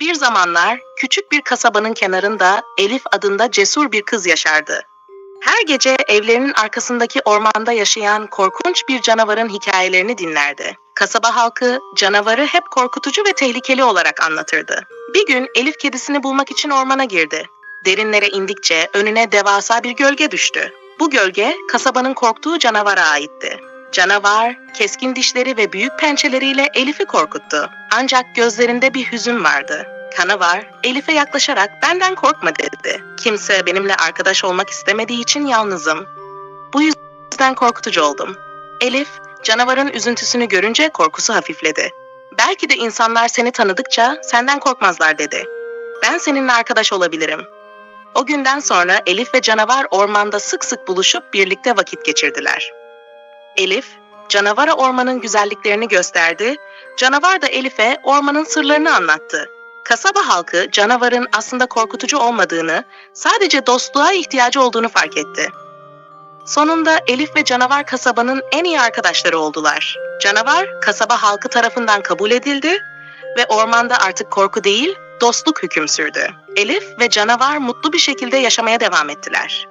Bir zamanlar küçük bir kasabanın kenarında Elif adında cesur bir kız yaşardı. Her gece evlerinin arkasındaki ormanda yaşayan korkunç bir canavarın hikayelerini dinlerdi. Kasaba halkı canavarı hep korkutucu ve tehlikeli olarak anlatırdı. Bir gün Elif kedisini bulmak için ormana girdi. Derinlere indikçe önüne devasa bir gölge düştü. Bu gölge kasabanın korktuğu canavara aitti. Canavar, keskin dişleri ve büyük pençeleriyle Elif'i korkuttu. Ancak gözlerinde bir hüzün vardı. Canavar, Elif'e yaklaşarak benden korkma dedi. Kimse benimle arkadaş olmak istemediği için yalnızım. Bu yüzden korkutucu oldum. Elif, canavarın üzüntüsünü görünce korkusu hafifledi. Belki de insanlar seni tanıdıkça senden korkmazlar dedi. Ben seninle arkadaş olabilirim. O günden sonra Elif ve canavar ormanda sık sık buluşup birlikte vakit geçirdiler. Elif, canavara ormanın güzelliklerini gösterdi, canavar da Elif'e ormanın sırlarını anlattı. Kasaba halkı canavarın aslında korkutucu olmadığını, sadece dostluğa ihtiyacı olduğunu fark etti. Sonunda Elif ve canavar kasabanın en iyi arkadaşları oldular. Canavar kasaba halkı tarafından kabul edildi ve ormanda artık korku değil, dostluk hüküm sürdü. Elif ve canavar mutlu bir şekilde yaşamaya devam ettiler.